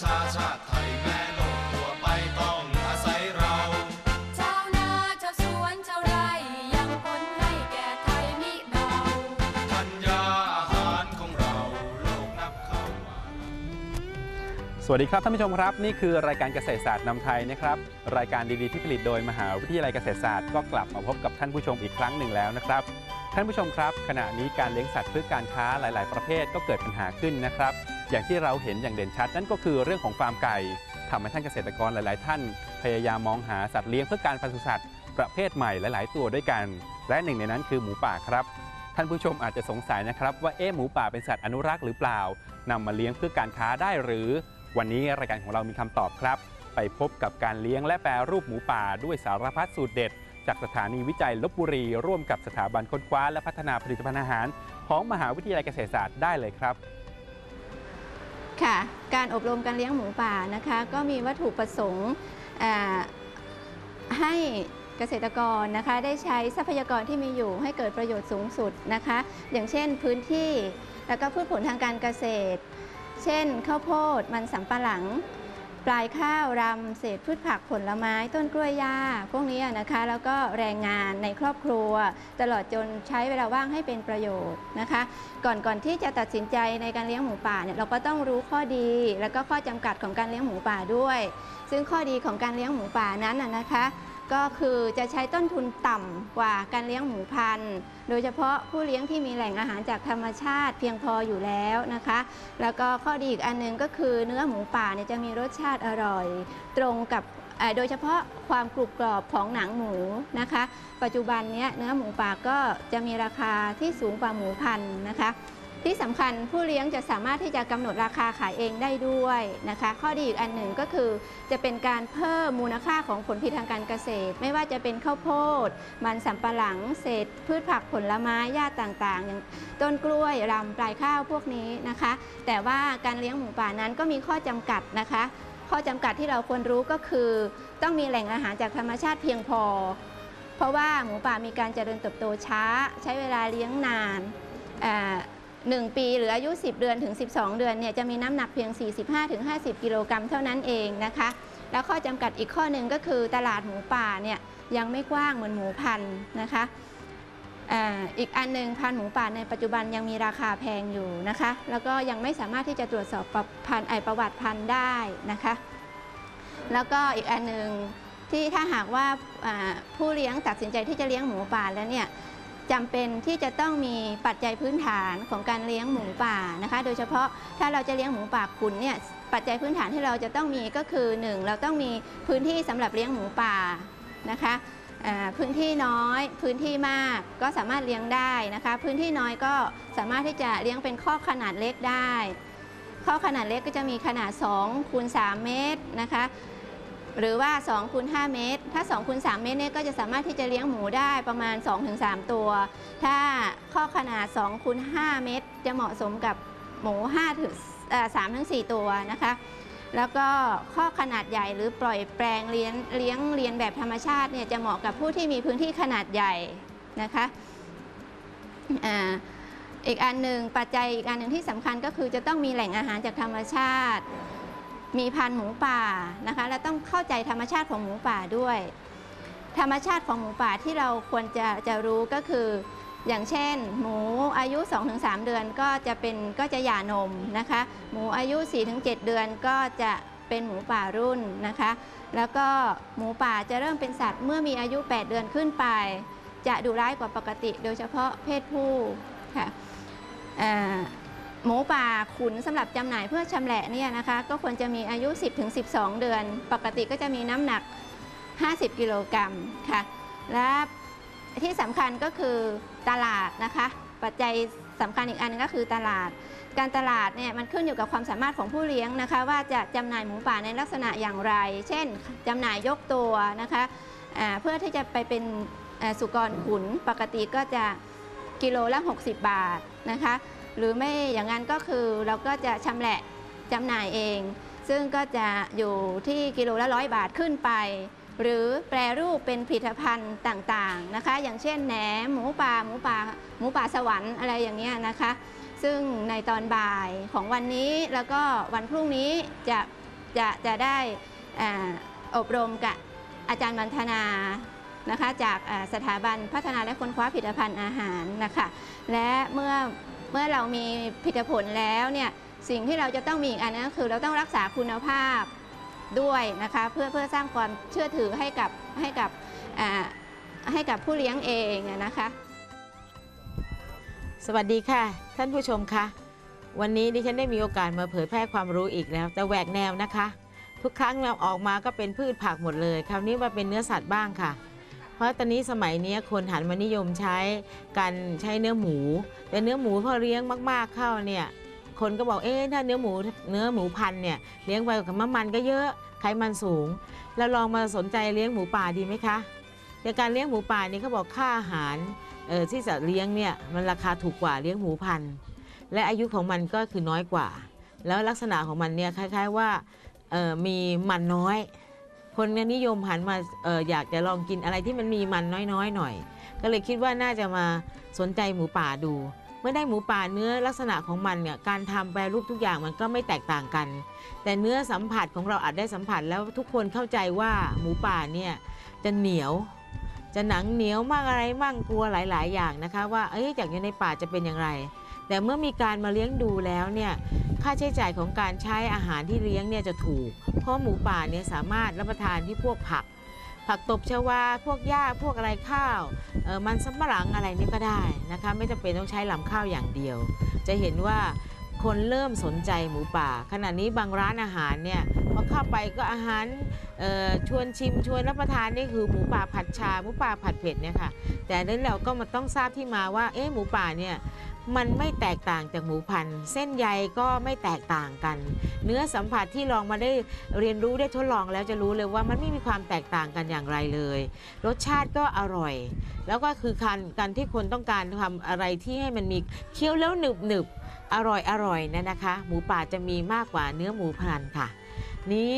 ชาชาติไทยแม่โลกทั่วไปต้องอาศัยเรา ชาวนาชาวสวนชาวไร่ยังผลให้แก่ไทยมิเบาธัญญาอาหารของเราโลกนับเข้ามาสวัสดีครับท่านผู้ชมครับนี่คือรายการเกษตรศาสตร์นำไทยนะครับรายการดีๆที่ผลิตโดยมหาวิทยาลัยเกษตรศาสตร์ก็กลับมาพบกับท่านผู้ชมอีกครั้งหนึ่งแล้วนะครับท่านผู้ชมครับ ขณะนี้การเลี้ยงสัตว์เพื่อการค้าหลาย ๆ ประเภทก็เกิดปัญหาขึ้นนะครับ อย่างที่เราเห็นอย่างเด่นชัด นั่นก็คือเรื่องของฟาร์มไก่ทำให้ท่านเกษตรกรหลาย ๆ ท่านพยายามมองหาสัตว์เลี้ยงเพื่อการปศุสัตว์ประเภทใหม่หลาย ๆ ตัวด้วยกัน และหนึ่งในนั้นคือหมูป่าครับ ท่านผู้ชมอาจจะสงสัยนะครับ ว่าเอ๊ะหมูป่าเป็นสัตว์อนุรักษ์หรือเปล่านำมาเลี้ยงเพื่อการค้าได้หรือ วันนี้รายการของเรามีคำตอบครับ ไปพบกับการเลี้ยงและแปรรูปหมูป่าด้วยสารพัดสูตรเด็ด จากสถานีวิจัยลบบุรี ร่วมกับสถาบันค้นคว้า และพัฒนาผลิตภัณฑ์อาหาร ของมหาวิทยาลัยเกษตรศาสตร์ได้เลยครับ ค่ะ การอบรมการเลี้ยงหมูป่านะคะ ก็มีวัตถุประสงค์ให้เกษตรกรนะคะได้ใช้ทรัพยากรที่มีอยู่ให้เกิดประโยชน์สูงสุดนะคะ อย่างเช่นพื้นที่แล้วก็พืชผลทางการเกษตร เช่น ข้าวโพดมันสำปะหลัง ปลายข้าวรำเศษพืชผักผลไม้ต้นกล้วยหญ้าพวกนี้นะคะ แล้วก็แรงงานในครอบครัว ตลอดจนใช้เวลาว่างให้เป็นประโยชน์นะคะ ก่อนก่อนที่จะตัดสินใจในการเลี้ยงหมูป่าเนี่ยเราก็ต้องรู้ข้อดี แล้วก็ข้อจำกัดของการเลี้ยงหมูป่าด้วย ซึ่งข้อดีของการเลี้ยงหมูป่านั้นนะนะคะ ก็คือจะใช้ต้นทุนต่ำกว่าการเลี้ยงหมูพันธุ์ โดยเฉพาะผู้เลี้ยงที่มีแหล่งอาหารจากธรรมชาติเพียงพออยู่แล้วนะคะ แล้วก็ข้อดีอีกอันหนึงก็คือเนื้อหมูป่าเนี่ยจะมีรสชาติอร่อย ตรงกับโดยเฉพาะความกรุบกรอบของหนังหมูนะคะ ปัจจุบันเนี้ยเนื้อหมูป่าก็จะมีราคาที่สูงกว่าหมูพันธุ์นะคะ ที่สำคัญผู้เลี้ยงจะสามารถที่จะกำหนดราคาขายเองได้ด้วยนะคะ ข้อดีอีกอันหนึ่งก็คือจะเป็นการเพิ่มมูลค่าของผลผลิตทางการเกษตร ไม่ว่าจะเป็นข้าวโพด มันสำปะหลัง เศษ พืชผักผลไม้หญ้าต่างๆ อย่างต้นกล้วยรำปลายข้าวพวกนี้นะคะ แต่ว่าการเลี้ยงหมูป่านั้นก็มีข้อจำกัดนะคะ ข้อจำกัดที่เราควรรู้ก็คือ ต้องมีแหล่งอาหารจากธรรมชาติเพียงพอ เพราะว่าหมูป่ามีการเจริญเติบโตช้า ใช้เวลาเลี้ยงนาน อ่าหนึ่งปีหรืออายุ 10 เดือนถึง 12 เดือนเนี่ยจะมีน้ำหนักเพียง 45-50 กิโลกรัมเท่านั้นเองนะคะ แล้วข้อจำกัดอีกข้อหนึ่งก็คือตลาดหมูป่าเนี่ยยังไม่กว้างเหมือนหมูพันธุ์นะคะอีกอันหนึ่งพันหมูป่าในปัจจุบันยังมีราคาแพงอยู่นะคะ แล้วก็ยังไม่สามารถที่จะตรวจสอบพันไอประวัติพันได้นะคะ แล้วก็อีกอันหนึ่งที่ถ้าหากว่าผู้เลี้ยงตัดสินใจที่จะเลี้ยงหมูป่าแล้วเนี่ย จำเป็นที่จะต้องมีปัจจัยพื้นฐานของการเลี้ยงหมูป่านะคะ โดยเฉพาะถ้าเราจะเลี้ยงหมูป่าขุนเนี่ยปัจจัยพื้นฐานที่เราจะต้องมีก็คือ 1 เราต้องมีพื้นที่สำหรับเลี้ยงหมูป่านะคะพื้นที่น้อยพื้นที่มากก็สามารถเลี้ยงได้นะคะ พื้นที่น้อยก็สามารถที่จะเลี้ยงเป็นข้อขนาดเล็กได้ ข้อขนาดเล็กก็จะมีขนาด2คูณ3เมตรนะคะ หรือว่า2คูณ5เมตร ถ้า2คูณ3เมตรเนี่ยก็จะสามารถที่จะเลี้ยงหมูได้ประมาณ 2-3 ตัว ถ้าข้อขนาด2คูณ5เมตร จะเหมาะสมกับหมู5ถึง3ถึง4ตัวนะคะ แล้วก็ข้อขนาดใหญ่หรือปล่อยแปลงเลี้ยงเลี้ยงเรียนแบบธรรมชาติเนี่ยจะเหมาะกับผู้ที่มีพื้นที่ขนาดใหญ่นะคะอีกอันหนึ่งปัจจัยอีกอันหนึ่งที่สำคัญก็คือจะต้องมีแหล่งอาหารจากธรรมชาติ มีพันธุ์หมูป่านะคะ และต้องเข้าใจธรรมชาติของหมูป่าด้วย ธรรมชาติของหมูป่าที่เราควรจะจะรู้ก็คือ อย่างเช่น หมูอายุ 2-3 เดือนก็จะเป็นก็จะหย่านมนะคะ หมูอายุ 4-7 เดือนก็จะเป็นหมูป่ารุ่นนะคะ แล้วก็หมูป่าจะเริ่มเป็นสัตว์เมื่อมีอายุ 8 เดือนขึ้นไป จะดุร้ายกว่าปกติ โดยเฉพาะเพศผู้ค่ะ หมูป่าขุนสำหรับจำหน่ายเพื่อชำแหละเนี่ยนะคะ ก็ควรจะมีอายุ 10-12 เดือน ปกติก็จะมีน้ำหนัก 50 กิโลกรัมค่ะ และที่สำคัญก็คือตลาดนะคะ ปัจจัยสำคัญอีกอันหนึงก็คือตลาด การตลาดเนี่ยมันขึ้นอยู่กับความสามารถของผู้เลี้ยงนะคะ ว่าจะจำหน่ายหมูป่าในลักษณะอย่างไร เช่นจำหน่ายยกตัวนะคะเพื่อที่จะไปเป็นสุกรขุนปกติก็จะกิโลละ 60 บาทนะคะ หรือไม่อย่างนั้นก็คือเราก็จะชำแหละจำหน่ายเอง ซึ่งก็จะอยู่ที่กิโลละร้อยบาทขึ้นไป หรือแปรรูปเป็นผลิตภัณฑ์ต่างๆนะคะ อย่างเช่นแหนมหมูป่าหมูป่าหมูป่าสวรรค์อะไรอย่างเงี้ยนะคะ ซึ่งในตอนบ่ายของวันนี้แล้วก็วันพรุ่งนี้จะจะจะได้ออบรมกับอาจารย์มันธนานะคะจากสถาบันพัฒนาและค้นคว้าผลิตภัณฑ์อาหารนะคะและเมื่อ เมื่อเรามีผลิตผลแล้วเนี่ยสิ่งที่เราจะต้องมีอีกอันนึงก็คือเราต้องรักษาคุณภาพด้วยนะคะเพื่อเพื่อสร้างความเชื่อถือให้กับให้กับให้กับผู้เลี้ยงเองนะคะ สวัสดีค่ะ ท่านผู้ชมคะวันนี้ดิฉันได้มีโอกาสมาเผยแพร่ความรู้อีกแล้ว แต่แหวกแนวนะคะ ทุกครั้งเราออกมาก็เป็นพืชผักหมดเลย คราวนี้มาเป็นเนื้อสัตว์บ้างค่ะ เพราะตอนนี้สมัยนี้คนหันมานิยมใช้การใช้เนื้อหมู แต่เนื้อหมูพอเลี้ยงมาก ๆเข้าเนี่ยคนก็บอกเอ๊ะถ้าเนื้อหมูเนื้อหมูพันเนี่ยเลี้ยงไปกับน้ำมันก็เยอะไขมันสูงแล้วลองมาสนใจเลี้ยงหมูป่าดีไหมคะในการเลี้ยงหมูป่านี่เขาบอกค่าอาหารเออที่จะเลี้ยงเนี่ยมันราคาถูกกว่าเลี้ยงหมูพันและอายุของมันก็คือน้อยกว่า แล้วลักษณะของมันเนี่ยคล้าย ๆว่ามีมันน้อย คนเนี่ยนิยมหันมาอออยากจะลองกินอะไรที่มันมีมันน้อยๆหน่อย ก็เลยคิดว่าน่าจะมาสนใจหมูป่าดู เมื่อได้หมูป่าเนื้อลักษณะของมันเนี่ยการทำแปรรูปทุกอย่างมันก็ไม่แตกต่างกัน แต่เนื้อสัมผัสของเราอาจได้สัมผัสแล้วทุกคนเข้าใจว่าหมูป่าเนี่ยจะเหนียวจะหนังเหนียวมากอะไรมั่งกลัวหลาย ๆ อย่างนะคะ ว่าเอ้ยจากอยู่ในป่าจะเป็นอย่างไร แต่เมื่อมีการมาเลี้ยงดูแล้วเนี่ยค่าใช้จ่ายของการใช้อาหารที่เลี้ยงเนี่ยจะถูก เพราะหมูป่าเนี่ยสามารถรับประทานที่พวกผัก ผักตบชวา พวกหญ้าพวกอะไรข้าวมันสำปะหลังอะไรนี่ก็ได้นะคะ ไม่จำเป็นต้องใช้ลำข้าวอย่างเดียว จะเห็นว่า คนเริ่มสนใจหมูป่า ขณะนี้บางร้านอาหารเนี่ยพอเข้าไปก็อาหารชวนชิมชวนรับประทานนี่คือหมูป่าผัดชาหมูป่าผัดเผ็ดเนี่ยค่ะแต่นั้นเราก็มาต้องทราบที่มาว่าเอ๊ะหมูป่าเนี่ยมันไม่แตกต่างจากหมูพันธุ์ เส้นใยก็ไม่แตกต่างกัน เนื้อสัมผัสที่ลองมาได้เรียนรู้ได้ทดลองแล้วจะรู้เลยว่ามันไม่มีความแตกต่างกันอย่างไรเลย รสชาติก็อร่อย แล้วก็คือการการที่คนต้องการทำอะไรที่ให้มันมีเคี้ยวแล้วหนึบหนึบ อร่อยอร่อยนะนะคะ หมูป่าจะมีมากกว่าเนื้อหมูพันธุ์ค่ะ นี้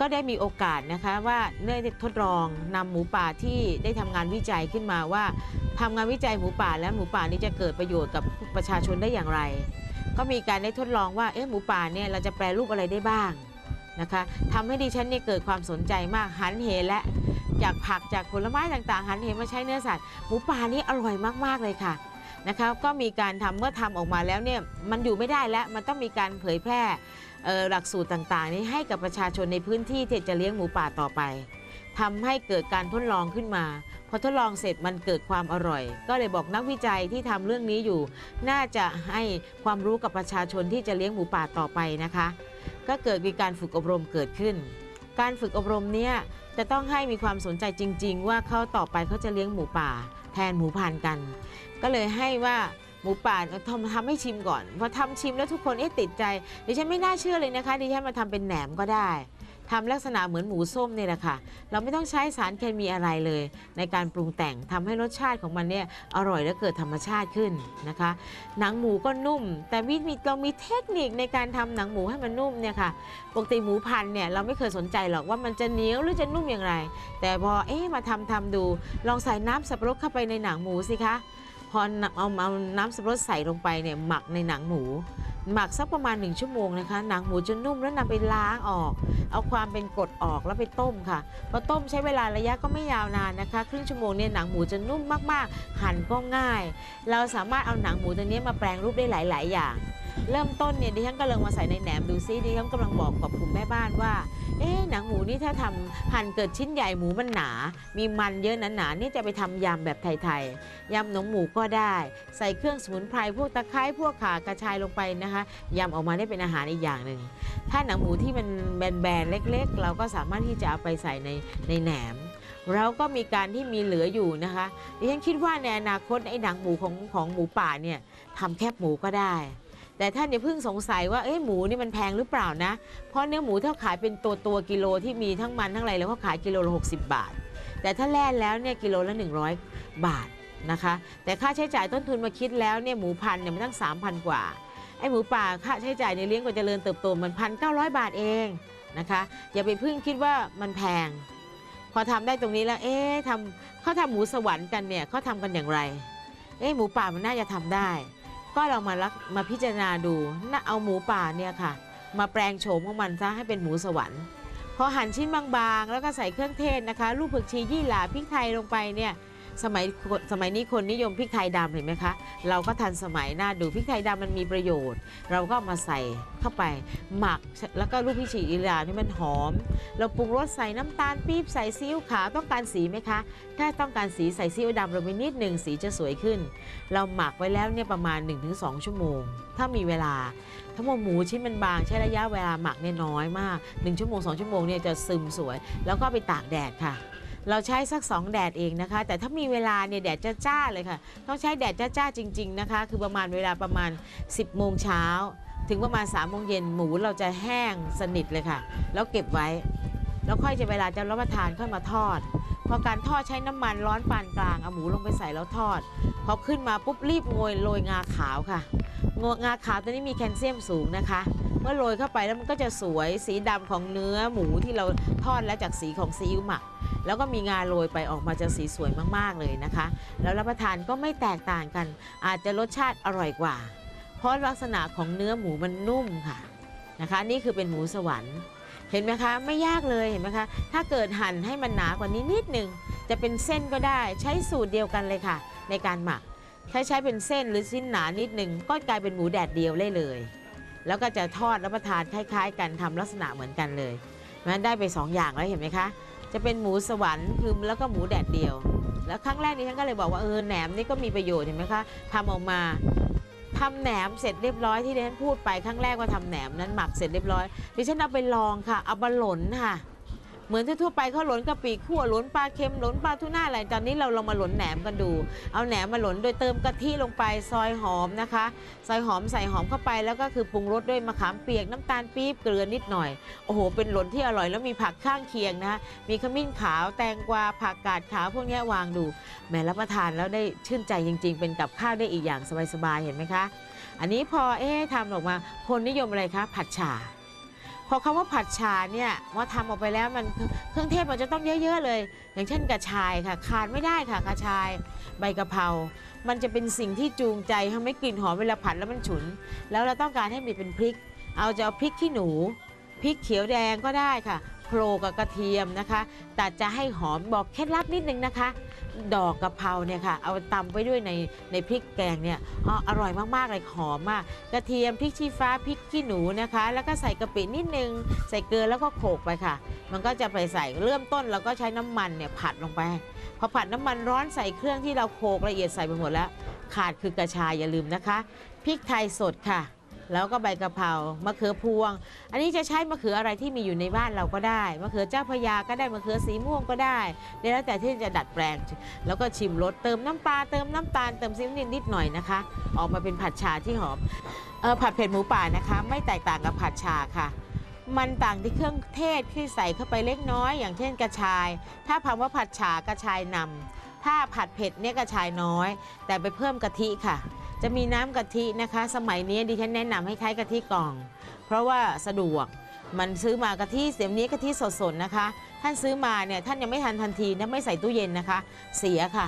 ก็ได้มีโอกาสนะคะว่าได้ทดลองนำหมูป่าที่ได้ทำงานวิจัยขึ้นมาว่าทำงานวิจัยหมูป่าแล้วหมูป่านี้จะเกิดประโยชน์กับประชาชนได้อย่างไร ก็มีการได้ทดลองว่าเอ๊ะหมูป่าเนี่ยเราจะแปลรูปอะไรได้บ้างนะคะทำให้ดิฉันเนี่ยเกิดความสนใจมากหันเหและจากผักจากผลไม้ต่างๆ หันเหมาใช้เนื้อสัตว์หมูป่านี่อร่อยมากๆเลยค่ะ นะคะก็มีการทำเมื่อทำออกมาแล้วเนี่ยมันอยู่ไม่ได้แล้วมันต้องมีการเผยแพร่หลักสูตรต่างๆ นี้ให้กับประชาชนในพื้นที่ที่จะเลี้ยงหมูป่าต่อไปทำให้เกิดการทดลองขึ้นมาพอทดลองเสร็จมันเกิดความอร่อย ก็เลยบอกนักวิจัยที่ทำเรื่องนี้อยู่ น่าจะให้ความรู้กับประชาชนที่จะเลี้ยงหมูป่าต่อไปนะคะ ก็เกิดมีการฝึกอบรมเกิดขึ้น การฝึกอบรมเนี้ยจะต้องให้มีความสนใจจริง ๆ ว่าเขาต่อไปเขาจะเลี้ยงหมูป่า แทนหมูพันกัน ก็เลยให้ว่าหมูป่าทำทำให้ชิมก่อนพอทำชิมแล้วทุกคนเอ๊ะติดใจดิฉันไม่น่าเชื่อเลยนะคะดิฉันมาทำเป็นแหนมก็ได้ทำลักษณะเหมือนหมูส้มเนี่ยแหละค่ะ เราไม่ต้องใช้สารเคมีอะไรเลย ในการปรุงแต่งทำให้รสชาติของมันเนี่ยอร่อยและเกิดธรรมชาติขึ้นนะคะ หนังหมูก็นุ่ม แต่วิธีเรามีเทคนิคในการทำหนังหมูให้มันนุ่มเนี่ยค่ะ ปกติหมูพันเนี่ยเราไม่เคยสนใจหรอกว่ามันจะเหนียวหรือจะนุ่มอย่างไร แต่พอเอ๊ะมาทำทำดู ลองใส่น้ำสับปะรดเข้าไปในหนังหมูสิคะ อเอาเอาน้ำสับปะรดใส่ลงไปเนี่ยหมักในหนังหมู หมักสักประมาณ1ชั่วโมงนะคะ หนังหมูจะนุ่มแล้วนำไปล้างออก เอาความเป็นกรดออกแล้วไปต้มค่ะพอต้มใช้เวลาระยะก็ไม่ยาวนานนะคะ ครึ่งชั่วโมงเนี่ยหนังหมูจะนุ่มมากๆ หั่นก็ง่าย เราสามารถเอาหนังหมูตัวนี้มาแปลงรูปได้หลาย ๆ อย่าง เริ่มต้นเนี่ยดิฉันก็ลองมาใส่ในแหนมดูซิดิฉันกำลังบอกกับกลุ่มแม่บ้านว่า เอ๊ะ หมูนี่ถ้าทำหั่นเกิดชิ้นใหญ่หมูมันหนา มีมันเยอะหนาๆนี่จะไปทำยำแบบไทยๆยำหนมหมูก็ได้ ใส่เครื่องสมุนไพรพวกตะไคร้พวกข่ากระชายลงไปนะคะยำออกมาได้เป็นอาหารอีกอย่างหนึ่งถ้าหนังหมูที่มันแบนๆเล็ก ๆ เราก็สามารถที่จะเอาไปใส่ในในแหนมเราก็มีการที่มีเหลืออยู่นะคะดิฉันคิดว่าในอนาคตไอ้หนังหมูของของหมูป่าเนี่ยทำแคบหมูก็ได้ แต่ท่านอย่าเพิ่งสงสัยว่าเอ้ยหมูนี่มันแพงหรือเปล่านะ เพราะเนื้อหมูถ้าขายเป็นตัวตัวกิโลที่มีทั้งมันทั้งอะไรแล้วก็ขายกิโลละ60 บาท แต่ถ้าแล่นแล้วเนี่ยกิโลละ 100 บาทนะคะ แต่ค่าใช้จ่ายต้นทุนมาคิดแล้วเนี่ยหมูพันเนี่ยมันตั้ง 3,000 กว่าไอ้หมูป่าค่าใช้จ่ายในเลี้ยงกว่าเจริญเติบโตมันพันเก้าร้อยบาทเองนะคะอย่าไปเพิ่งคิดว่ามันแพง พอทำได้ตรงนี้แล้วเอ๊ะทำเขาทำหมูสวรรค์กันเนี่ยเขาทำกันอย่างไรเอ๊ะหมูป่ามันน่าจะทำได้ ก็เรามาลักมาพิจารณาดูน่าเอาหมูป่าเนี่ยค่ะ มาแปลงโฉมของมันซะให้เป็นหมูสวรรค์พอหั่นชิ้นบางๆ แล้วก็ใส่เครื่องเทศนะคะ ลูกผักชียี่หร่าพริกไทยลงไปเนี่ย สมัยสมัยนี้คนนิยมพริกไทยดำเห็นไหมคะ เราก็ทันสมัยหน่าดูพริกไทยดำมันมีประโยชน์ เราก็ามาใส่เข้าไปหมักแล้วก็ลูกพิชีอีหร่านี่มันหอม เราปรุงรสใส่น้ำตาลปี๊บใส่ซีอิ๊วขาวต้องการสีไหมคะ ถ้าต้องการสีใส่ซีอิ๊วดำลงไปนิดหนึ่งสีจะสวยขึ้น เราหมักไว้แล้วเนี่ยประมาณ 1-2 ชั่วโมง ถ้ามีเวลาถ้าหมูหมูชิ้นมันบางใช้ระยะเวลาหมักเนี่ยน้อยมาก 1 ชั่วโมง 2 ชั่วโมงเนี่ยจะซึมสวย แล้วก็ไปตากแดดค่ะ เราใช้สัก 2 แดดเองนะคะ แต่ถ้ามีเวลาเนี่ยแดดจ้าๆเลยค่ะ ต้องใช้แดดจ้าๆจริง ๆนะคะ คือประมาณเวลาประมาณ 10โมงเช้าถึงประมาณ3โมงเย็นหมูเราจะแห้งสนิทเลยค่ะ แล้วเก็บไว้ แล้วค่อยจะเวลาจะรับประทานค่อยมาทอด พอการทอดใช้น้ำมันร้อนปานกลางเอาหมูลงไปใส่แล้วทอด พอขึ้นมาปุ๊บรีบโรยโรยงาขาวค่ะงางาขาวตัวนี้มีแคลเซียมสูงนะคะ เมื่อโรยเข้าไปแล้วมันก็จะสวยสีดำของเนื้อหมูที่เราทอดแล้วจากสีของซีอิ๊วหมัก แล้วก็มีงาโรยไปออกมาจะสีสวยมากๆเลยนะคะ แล้วรับประทานก็ไม่แตกต่างกัน อาจจะรสชาติอร่อยกว่า เพราะลักษณะของเนื้อหมูมันนุ่มค่ะนะคะ นี่คือเป็นหมูสวรรค์เห็นไหมคะ ไม่ยากเลยเห็นไหมคะ ถ้าเกิดหั่นให้มันหนากว่านี้นิดหนึ่งจะเป็นเส้นก็ได้ใช้สูตรเดียวกันเลยค่ะ ในการหมักถ้าใช้เป็นเส้นหรือชิ้นหนานิดหนึ่งก็กลายเป็นหมูแดดเดียวได้เลย แล้วก็จะทอดรับประทานคล้าย ๆ กันทำลักษณะเหมือนกันเลยมันได้ไปสองอย่างแล้วเห็นไหมคะ จะเป็นหมูสวรรค์คือแล้วก็หมูแดดเดียว แล้วครั้งแรกนี้ฉันก็เลยบอกว่าเออแหนมนี่ก็มีประโยชน์เห็นไหมคะทำออกมาทำแหนมเสร็จเรียบร้อยที่ดิฉันพูดไปครั้งแรกว่าทำแหนมนั้นหมักเสร็จเรียบร้อยดิฉันเอาไปลองค่ะเอามาหลนค่ะ เหมือนทั่วไปเขาหลนกะปิขั่วหลนปลาเค็มหลนปลาทูน่าอะไรตอนนี้เราลองมาหลนแหนมกันดู เอาแหนมมาหลนโดยเติมกะทิลงไปซอยหอมนะคะ ซอยหอมใส่หอมเข้าไปแล้วก็คือปรุงรสด้วยมะขามเปียกน้ำตาลปี๊บเกลือนิดหน่อยโอ้โห เป็นหลนที่อร่อยแล้วมีผักข้างเคียงนะคะมีขมิ้นขาวแตงกวาผักกาดขาวพวกนี้วางดูแหมรับประทานแล้วได้ชื่นใจจริง ๆ เป็นกับข้าวได้อีกอย่างสบายๆเห็นไหมคะ อันนี้พอเอ๊ะทำออกมาคนนิยมอะไรคะผัดฉ่า พอคำว่าผัดชาเนี่ยว่าทำออกไปแล้วมันเครื่องเทศมันจะต้องเยอะๆเลย อย่างเช่นกระชายค่ะขาดไม่ได้ค่ะกระชาย ใบกะเพรามันจะเป็นสิ่งที่จูงใจทำให้กลิ่นหอมเวลาผัดแล้วมันฉุน แล้วเราต้องการให้มีเป็นพริก เอาจะเอาพริกขี้หนูพริกเขียวแดงก็ได้ค่ะ โขลกับกระเทียมนะคะ แต่จะให้หอมบอกเคล็ดลับนิดนึงนะคะ ดอกกะเพราเนี่ยค่ะ เอาตำไปด้วยในในพริกแกงเนี่ยอออร่อยมากๆเลยหอมมาก กระเทียมพริกชี้ฟ้าพริกขี้หนูนะคะ แล้วก็ใส่กะปินิดนึง ใส่เกลือแล้วก็โขลกไปค่ะ มันก็จะไปใส่เริ่มต้นเราก็ใช้น้ำมันเนี่ยผัดลงไป พอผัดน้ำมันร้อนใส่เครื่องที่เราโขลกละเอียดใส่ไปหมดแล้ว ขาดคือกระชายอย่าลืมนะคะพริกไทยสดค่ะ แล้วก็ใบกะเพรามะเขือพวง อันนี้จะใช้มะเขืออะไรที่มีอยู่ในบ้านเราก็ได้มะเขือเจ้าพระยาก็ได้มะเขือสีม่วงก็ได้แล้วแต่ที่จะดัดแปลง แล้วก็ชิมรสเติมน้ำปลาเติมน้ำตาลเติมซีอิ๊วนิดนิดหน่อยนะคะ ออกมาเป็นผัดชาที่หอมออผัดเผ็ดหมูป่านะคะ ไม่แตกต่างกับผัดชาค่ะมันต่างที่เครื่องเทศที่ใส่เข้าไปเล็กน้อย อย่างเช่นกระชาย ถ้าคำว่าผัดฉากระชายนำถ้าผัดเผ็ดเนี่ยกระชายน้อย แต่ไปเพิ่มกะทิค่ะ จะมีน้ำกะทินะคะ สมัยนี้ดิฉันแนะนำให้ใช้กะทิกล่อง เพราะว่าสะดวกมันซื้อมากะทิเสียมนี้กะทิสดๆนะคะ ท่านซื้อมาเนี่ยท่านยังไม่ทันทันทีนะไม่ใส่ตู้เย็นนะคะ เสียค่ะ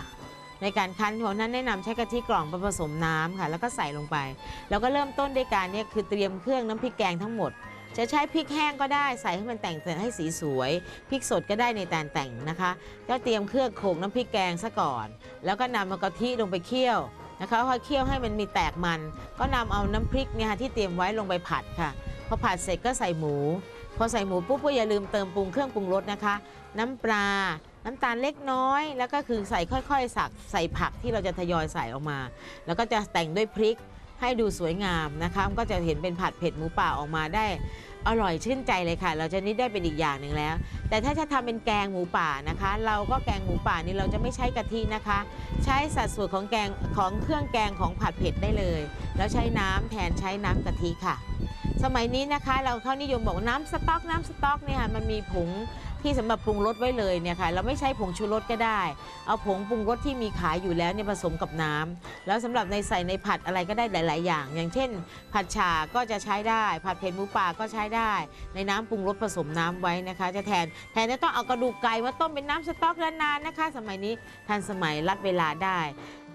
ในการคั้นของนั้นแนะนำใช้กะทิกล่องผสมน้ำค่ะ แล้วก็ใส่ลงไป แล้วก็เริ่มต้นด้วยการเนี่ยคือเตรียมเครื่องน้ำพริกแกงทั้งหมด จะใช้พริกแห้งก็ได้ใส่ให้มันแต่งแต่ให้สีสวยพริกสดก็ได้ในแต่แต่งนะคะก็เตรียมเครื่องโขลกน้ำพริกแกงซะก่อน แล้วก็นำมากะทิลงไปเคี่ยว นะคะพอเคี่ยวให้มันมีแตกมัน ก็นำเอาน้ำพริกเนี่ยที่เตรียมไว้ลงไปผัดค่ะพอผัดเสร็จก็ใส่หมู พอใส่หมูปุ๊บก็อย่าลืมเติมปรุงเครื่องปรุงรสนะคะ น้ำปลาน้ำตาลเล็กน้อย แล้วก็คือใส่ค่อยๆ สักใส่ผักที่เราจะทยอยใส่ออกมา แล้วก็จะแต่งด้วยพริกให้ดูสวยงามนะคะก็จะเห็นเป็นผัดเผ็ดหมูป่าออกมาได้อร่อยชื่นใจเลยค่ะ เราจะนี่ได้เป็นอีกอย่างหนึ่งแล้ว แต่ถ้าจะทำเป็นแกงหมูป่านะคะ เราก็แกงหมูป่านี่เราจะไม่ใช้กะทินะคะ ใช้สัดส่วนของแกงของเครื่องแกงของผัดเผ็ดได้เลย แล้วใช้น้ำแทนใช้น้ำกะทิค่ะ สมัยนี้นะคะ เราเขานิยมบอกน้ำสต๊อกน้ำสต๊อกเนี่ยค่ะมันมีผง ที่สำหรับปรุงรสไว้เลยเนี่ยค่ะเราไม่ใช้ผงชูรสก็ได้ เอาผงปรุงรสที่มีขายอยู่แล้วเนี่ยผสมกับน้ำแล้วสำหรับในใส่ในผัดอะไรก็ได้หลาย ๆ อย่าง อย่างเช่น ผัดฉาก็จะใช้ได้ ผัดเผ็ดหมูป่าก็ใช้ได้ ในน้ำปรุงรสผสมน้ำไว้นะคะ จะแทนแทนจะต้องเอากระดูกไก่มาต้มเป็นน้ำสต๊อกนานๆนะคะ สมัยนี้ทันสมัยรัดเวลาได้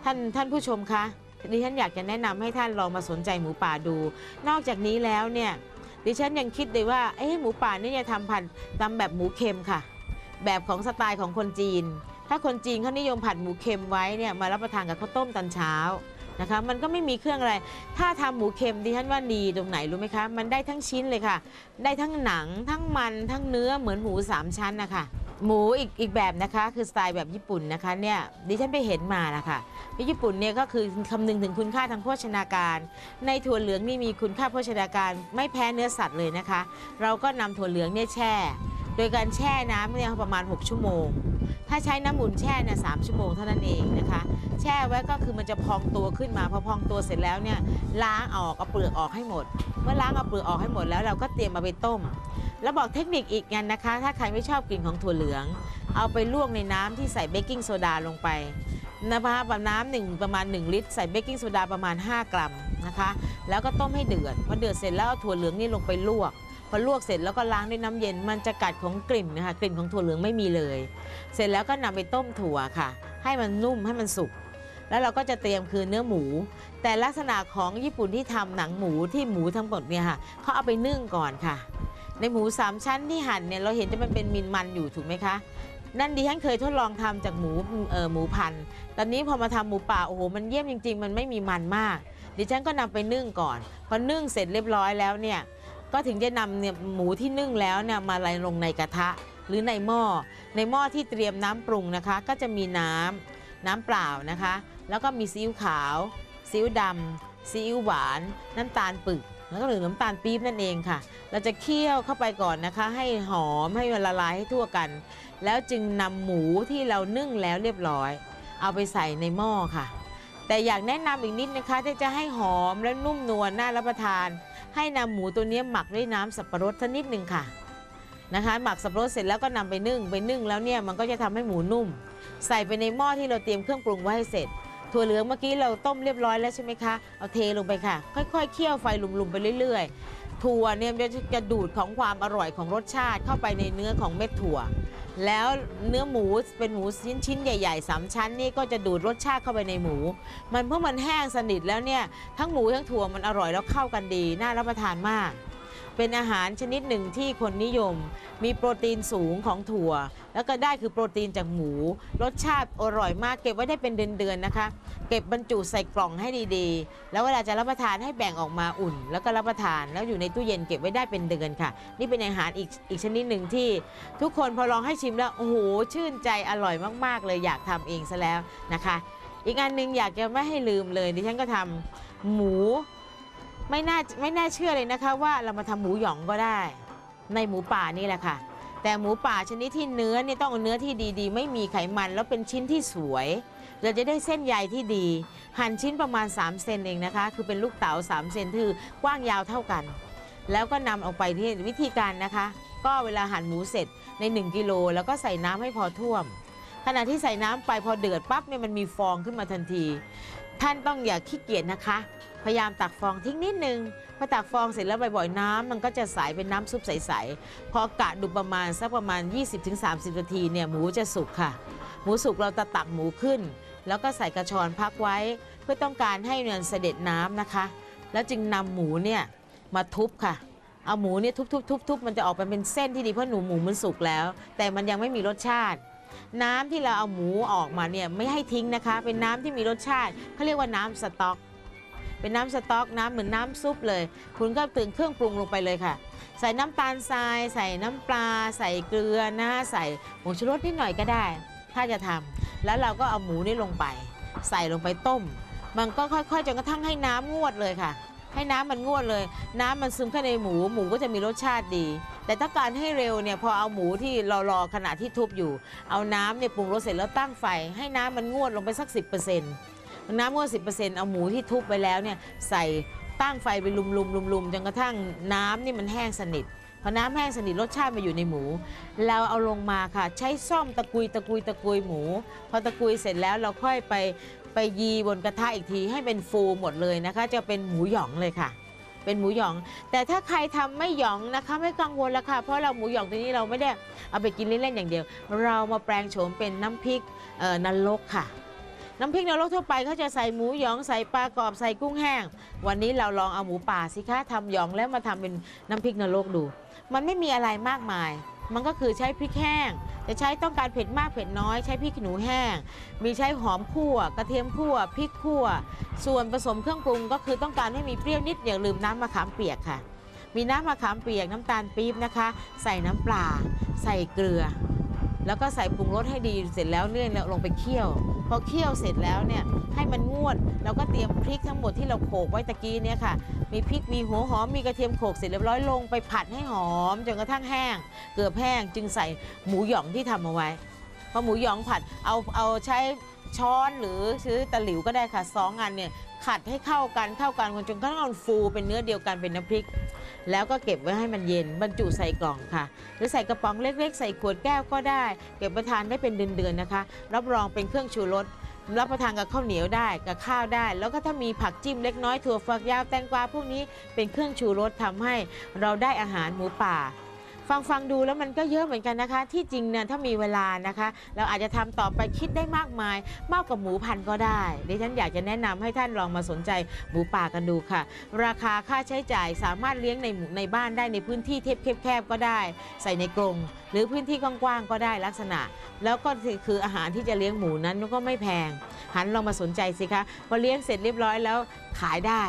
ท่านท่านผู้ชมคะดิฉันอยากจะแนะนำให้ท่านลองมาสนใจหมูป่าดู นอกจากนี้แล้วเนี่ย ดิฉันยังคิดเลยว่าเอ๊ะหมูป่านี่จะทำผัดทำแบบหมูเค็มค่ะ แบบของสไตล์ของคนจีน ถ้าคนจีนเขานิยมผัดหมูเค็มไว้เนี่ยมารับประทานกับข้าวต้มตอนเช้านะคะมันก็ไม่มีเครื่องอะไร ถ้าทำหมูเค็มดิฉันว่าดีตรงไหนรู้ไหมคะ มันได้ทั้งชิ้นเลยค่ะ ได้ทั้งหนังทั้งมันทั้งเนื้อเหมือนหมูสามชั้นนะคะ หมูอีกอีกแบบนะคะ คือสไตล์แบบญี่ปุ่นนะคะเนี่ยดิฉันไปเห็นมานะค่ะที่ญี่ปุ่นเนี่ยก็คือคำนึงถึงคุณค่าทางโภชนาการ ในถั่วเหลืองนี่มีคุณค่าโภชนาการ ไม่แพ้เนื้อสัตว์เลยนะคะ เราก็นำถั่วเหลืองเนี่ยแช่ โดยการแช่น้ำเนี่ยประมาณ 6 ชั่วโมง ถ้าใช้น้ำอุ่นแช่เนี่ยสชั่วโมงเท่านั้นเองนะคะแช่ไว้ก็คือมันจะพองตัวขึ้นมาพอพองตัวเสร็จแล้วเนี่ยล้างออกเอาเปลือกออกให้หมด เมื่อล้างเอาเปลือกออกให้หมดแล้วเราก็เตรียมมาไปต้ม แล้วบอกเทคนิคอีกงานนะคะ ถ้าใครไม่ชอบกลิ่นของถั่วเหลือง เอาไปลวกในน้ำที่ใส่เบกกิ้งโซดาลงไปนะคะแบบน้ำหนึ่งประมาณ 1 ลิตร ใส่เบกกิ้งโซดาประมาณ 5 กรัมนะคะ แล้วก็ต้มให้เดือดพอเดือดเสร็จแล้วเอาถั่วเหลืองนี่ลงไปลวก พอลวกเสร็จแล้วก็ล้างด้วยน้ำเย็นมันจะกัดของกลิ่นนะคะกลิ่นของถั่วเหลืองไม่มีเลย เสร็จแล้วก็นำไปต้มถั่วค่ะ ให้มันนุ่มให้มันสุก แล้วเราก็จะเตรียมคือเนื้อหมู แต่ลักษณะของญี่ปุ่นที่ทำหนังหมูที่หมูทั้งหมดเนี่ยค่ะเขาเอาไปนึ่งก่อนค่ะ ในหมูสามชั้นที่หั่นเนี่ยเราเห็นจะมันเป็นมินมันอยู่ถูกไหมคะ นั่นดิฉันเคยทดลองทำจากหมูเอ่อหมูพันตอนนี้พอมาทำหมูป่าโอ้โหมันเยี่ยมจริง ๆ มันไม่มีมันมาก ดิฉันก็นำไปนึ่งก่อน พอนึ่งเสร็จเรียบร้อยแล้วเนี่ยก็ถึงจะนำเนี่ยหมูที่นึ่งแล้วเนี่ยมาไล่ลงในกระทะหรือในหม้อ ในหม้อที่เตรียมน้ำปรุงนะคะ ก็จะมีน้ำน้ำเปล่านะคะ แล้วก็มีซีอิ๊วขาวซีอิ๊วดำซีอิ๊วหวาน น้ำตาลปึก แล้วก็หรือน้ำตาลปี๊บนั่นเองค่ะ เราจะเคี่ยวเข้าไปก่อนนะคะ ให้หอมให้มันละลายให้ทั่วกัน แล้วจึงนำหมูที่เรานึ่งแล้วเรียบร้อย เอาไปใส่ในหม้อค่ะ แต่อยากแนะนำอีกนิดนะคะที่จะให้หอมและนุ่มนวลน่ารับประทาน ให้นำหมูตัวนี้หมักด้วยน้ำสับปะรดสักนิดหนึ่งค่ะนะคะหมักสับปะรดเสร็จแล้วก็นำไปนึ่งไปนึ่งแล้วเนี่ยมันก็จะทำให้หมูนุ่ม ใส่ไปในหม้อที่เราเตรียมเครื่องปรุงไว้ให้เสร็จ ถั่วเหลืองเมื่อกี้เราต้มเรียบร้อยแล้วใช่ไหมคะ เอาเทลงไปค่ะ ค่อยๆเคี่ยวไฟลุมๆไปเรื่อยๆ ถั่วเนี่ยจะจะดูดของความอร่อยของรสชาติเข้าไปในเนื้อของเม็ดถั่ว แล้วเนื้อหมูเป็นหมูชิ้นชิ้นๆใหญ่ๆสามชั้นนี่ก็จะดูดรสชาติเข้าไปในหมู มันเพราะมันแห้งสนิทแล้วเนี่ยทั้งหมูทั้งถั่วมันอร่อยแล้วเข้ากันดี น่ารับประทานมาก เป็นอาหารชนิดหนึ่งที่คนนิยม มีโปรตีนสูงของถั่ว แล้วก็ได้คือโปรตีนจากหมู รสชาติอร่อยมาก เก็บไว้ได้เป็นเดือนๆนะคะ เก็บบรรจุใส่กล่องให้ดีๆ แล้วเวลาจะรับประทานให้แบ่งออกมาอุ่น แล้วก็รับประทานแล้วอยู่ในตู้เย็นเก็บไว้ได้เป็นเดือนค่ะ นี่เป็นอาหารอีกอีกชนิดหนึ่งที่ ทุกคนพอลองให้ชิมแล้วโอ้โหชื่นใจอร่อยมากๆ เลยอยากทำเองซะแล้วนะคะ อีกอันหนึ่งอยากจะไม่ให้ลืมเลยดิฉันก็ทำหมู ไม่น่าไม่น่าเชื่อเลยนะคะว่าเรามาทำหมูหยองก็ได้ ในหมูป่านี่แหละค่ะ แต่หมูป่าชนิดที่เนื้อเนี่ยต้องเอาเนื้อที่ดีๆ ไม่มีไขมันแล้วเป็นชิ้นที่สวย เราจะได้เส้นใยที่ดี หั่นชิ้นประมาณ 3 เซนเองนะคะ คือเป็นลูกเต๋า3 เซนคือกว้างยาวเท่ากัน แล้วก็นำเอาไปที่วิธีการนะคะ ก็เวลาหั่นหมูเสร็จใน 1 กิโลแล้วก็ใส่น้ำให้พอท่วม ขณะที่ใส่น้ำไปพอเดือดปั๊บเนี่ยมันมีฟองขึ้นมาทันที ท่านต้องอย่าขี้เกียจนะคะ พยายามตักฟองทิ้งนิดนึงพอตักฟองเสร็จแล้วบ่อยๆน้ำมันก็จะใสเป็นน้ำซุปใสๆพอกะดูประมาณสักประมาณ 20-30 นาทีเนี่ยหมูจะสุกค่ะ หมูสุกเราจะตักหมูขึ้น แล้วก็ใส่กระชอนพักไว้ เพื่อต้องการให้เนื้อเสด็จน้ำนะคะ แล้วจึงนำหมูเนี่ยมาทุบค่ะเอาหมูเนี่ยทุบๆๆๆมันจะออกไปเป็นเส้นที่ดีเพราะหนูหมูมันสุกแล้ว แต่มันยังไม่มีรสชาติน้ำที่เราเอาหมูออกมาเนี่ยไม่ให้ทิ้งนะคะ เป็นน้ำที่มีรสชาติเขาเรียกว่าน้ำสต๊อก เป็นน้ำสต๊อกน้ำเหมือนน้ำซุปเลย คุณก็ตื่นเครื่องปรุงลงไปเลยค่ะ ใส่น้ำตาลทราย ใส่น้ำปลา ใส่เกลือนะใส่ผงชูรสนิดหน่อยก็ได้ ถ้าจะทำแล้วเราก็เอาหมูนี่ลงไป ใส่ลงไปต้ม มันก็ค่อยๆจนกระทั่งให้น้ำงวดเลยค่ะ ให้น้ำมันงวดเลย น้ำมันซึมเข้าในหมูหมูก็จะมีรสชาติดี แต่ถ้าการให้เร็วเนี่ยพอเอาหมูที่รอรอๆขณะที่ทุบอยู่ เอาน้ำเนี่ยปรุงรสเสร็จแล้วตั้งไฟ ให้น้ำมันงวดลงไปสัก 10% น้ำงวด10%เอาหมูที่ทุบไปแล้วเนี่ยใส่ตั้งไฟไปลุมๆลุมๆจนกระทั่งน้ำนี่มันแห้งสนิทพอน้ำแห้งสนิทรสชาติมาอยู่ในหมู เราเอาลงมาค่ะ ใช้ซ่อมตะกุยตะกุยตะกุยหมู พอตะกุยเสร็จแล้วเราค่อยไปไปยีบนกระทะอีกทีให้เป็นฟูหมดเลยนะคะ จะเป็นหมูหยองเลยค่ะ เป็นหมูหยอง แต่ถ้าใครทำไม่หยองนะคะไม่กังวลละค่ะ เพราะเราหมูหยองตัวนี้เราไม่ได้เอาไปกินเล่นๆอย่างเดียว เรามาแปลงโฉมเป็นน้ำพริกนรกค่ะ น้ำพริกนรกทั่วไปเขาจะใส่หมูหยองใส่ปลากรอบใส่กุ้งแห้ง วันนี้เราลองเอาหมูป่าสิคะทำหยองแล้วมาทำเป็นน้ำพริกนรกดู มันไม่มีอะไรมากมาย มันก็คือใช้พริกแห้ง จะใช้ต้องการเผ็ดมากเผ็ดน้อยใช้พริกหนูแห้ง มีใช้หอมคั่ว กระเทียมคั่วพริกคั่ว ส่วนผสมเครื่องปรุงก็คือต้องการให้มีเปรี้ยวนิดอย่าลืมน้ำมะขามเปียกค่ะ มีน้ำมะขามเปียกน้ำตาลปี๊บนะคะ ใส่น้ำปลา ใส่เกลือ แล้วก็ใส่ปรุงรสให้ดีเสร็จแล้วเนี่ยเราลงไปเคี่ยว พอเคี่ยวเสร็จแล้วเนี่ยให้มันงวดเราก็เตรียมพริกทั้งหมดที่เราโขลกไว้ตะกี้เนี่ยค่ะ มีพริกมีหัวหอมมีกระเทียมโขลกเสร็จเรียบร้อยลงไปผัดให้หอมจนกระทั่งแห้ง เกือบแห้งจึงใส่หมูหยองที่ทำเอาไว้พอหมูหยองผัดเอาเอาใช้ช้อนหรือซื้อตะหลิวก็ได้ค่ะสองอันเนี่ยขัดให้เข้ากันเข้ากันจนกระทั่งมันฟูเป็นเนื้อเดียวกันเป็นน้ำพริก แล้วก็เก็บไว้ให้มันเย็นบรรจุใส่กล่องค่ะ หรือใส่กระป๋องเล็ก ๆ ใส่ขวดแก้วก็ได้ เก็บประทานได้เป็นเดือนๆนะคะ รับรองเป็นเครื่องชูรสรับประทานกับข้าวเหนียวได้กับข้าวได้ แล้วก็ถ้ามีผักจิ้มเล็กน้อยถั่วฝักยาวแตงกวาพวกนี้เป็นเครื่องชูรสทำให้เราได้อาหารหมูป่า ฟังฟังดูแล้วมันก็เยอะเหมือนกันนะคะ ที่จริงเนี่ยถ้ามีเวลานะคะ เราอาจจะทำต่อไปคิดได้มากมาย มากกว่าหมูพันก็ได้ดิฉันอยากจะแนะนำให้ท่านลองมาสนใจหมูป่ากันดูค่ะ ราคาค่าใช้จ่ายสามารถเลี้ยงในหมู่ในบ้านได้ในพื้นที่เทปแคบๆก็ได้ ใส่ในกรงหรือพื้นที่กว้างๆก็ได้ลักษณะ แล้วก็คืออาหารที่จะเลี้ยงหมูนั้นก็ไม่แพงหันลองมาสนใจสิคะพอเลี้ยงเสร็จเรียบร้อยแล้วขายได้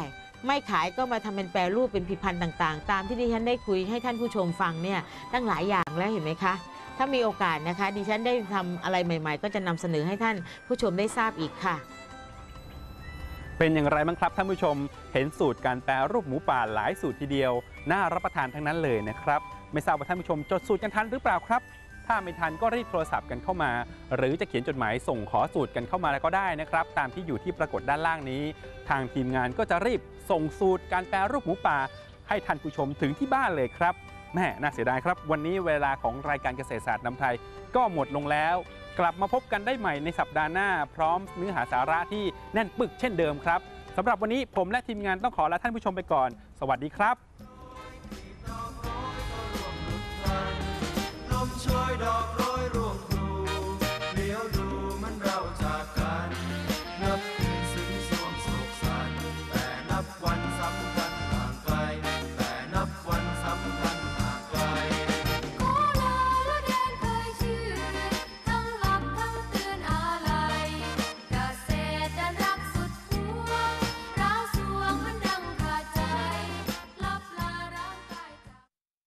ไม่ขายก็มาทำเป็นแปรรูปเป็นผลิตภัณฑ์ต่างๆ ตามที่ดิฉันได้คุยให้ท่านผู้ชมฟังเนี่ยตั้งหลายอย่างแล้วเห็นไหมคะ ถ้ามีโอกาสนะคะ ดิฉันได้ทำอะไรใหม่ ๆ ก็จะนำเสนอให้ท่านผู้ชมได้ทราบอีกค่ะ เป็นอย่างไรบ้างครับท่านผู้ชมเห็นสูตรการแปรรูปหมูป่าหลายสูตรทีเดียว น่ารับประทานทั้งนั้นเลยนะครับ ไม่ทราบว่าท่านผู้ชมจดสูตรกันทันหรือเปล่าครับถ้าไม่ทันก็รีบโทรศัพท์กันเข้ามา หรือจะเขียนจดหมายส่งขอสูตรกันเข้ามาแล้วก็ได้นะครับ ตามที่อยู่ที่ปรากฏด้านล่างนี้ ทางทีมงานก็จะรีบ ส่งสูตรการแปรรูปหมูป่า ให้ท่านผู้ชมถึงที่บ้านเลยครับแม่น่าเสียดายครับ วันนี้เวลาของรายการเกษตรศาสตร์นำไทยก็หมดลงแล้ว กลับมาพบกันได้ใหม่ในสัปดาห์หน้า พร้อมเนื้อหาสาระที่แน่นปึกเช่นเดิมครับสำหรับวันนี้ผมและทีมงานต้องขอลาท่านผู้ชมไปก่อน สวัสดีครับ